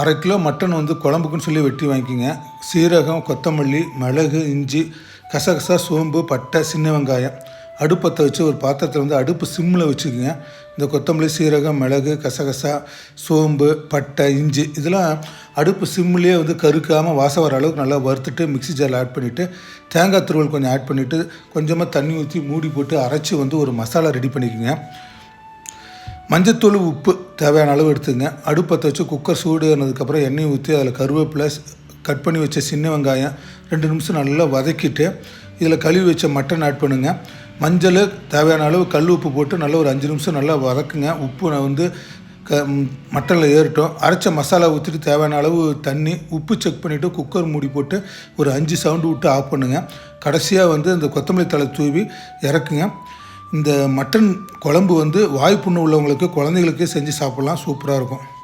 அரை kilo mutton வந்து குழம்புக்குன்னு சொல்லி வெட்டி வாங்கிக்கோங்க. சீரகம் கொத்தமல்லி மிளகு இஞ்சி கசகசா சோம்பு பட்டை சின்ன வெங்காயம். அடுப்பத்தை வச்சு ஒரு பாத்திரத்தில் வந்து அடுப்பு சிம்மில் வச்சுக்கோங்க. இந்த கொத்தமல்லி சீரகம் மிளகு கசகசா சோம்பு பட்டை இஞ்சி இதெல்லாம் அடுப்பு சிம்லேயே வந்து கருக்காமல் வாசம் வர அளவுக்கு நல்லா வறுத்துட்டு மிக்ஸி ஜாரில் ஆட் பண்ணிவிட்டு தேங்காய் துருவல் கொஞ்சம் ஆட் பண்ணிவிட்டு கொஞ்சமாக தண்ணி ஊற்றி மூடி போட்டு அரைச்சி வந்து ஒரு மசாலா ரெடி பண்ணிக்கோங்க. மஞ்சத்தூள் உப்பு தேவையான அளவு எடுத்துங்க. அடுப்பத்தை வச்சு குக்கர் சூடு ஆனதுக்கப்புறம் எண்ணெய் ஊற்றி அதில் கருவேப்பிலை கட் பண்ணி வச்ச சின்ன வெங்காயம் ரெண்டு நிமிஷம் நல்லா வதக்கிட்டு இதில் கழுவி வச்ச மட்டன் ஆட் பண்ணுங்கள் மஞ்சள் தேவையான அளவு கல் உப்பு போட்டு நல்லா ஒரு அஞ்சு நிமிஷம் நல்லா வதக்குங்க. உப்பு நான் வந்து க மட்டனில் ஏறட்டும். அரைச்ச மசாலா ஊற்றிட்டு தேவையான அளவு தண்ணி உப்பு செக் பண்ணிவிட்டு குக்கர் மூடி போட்டு ஒரு அஞ்சு சவுண்டு விட்டு ஆஃப் பண்ணுங்கள் கடைசியாக வந்து இந்த கொத்தமல்லி தழை தூவி இறக்குங்க. இந்த மட்டன் குழம்பு வந்து வாய்ப்புண்ணு உள்ளவங்களுக்கு குழந்தைகளுக்கு செஞ்சு சாப்பிட்லாம். சூப்பராக இருக்கும்.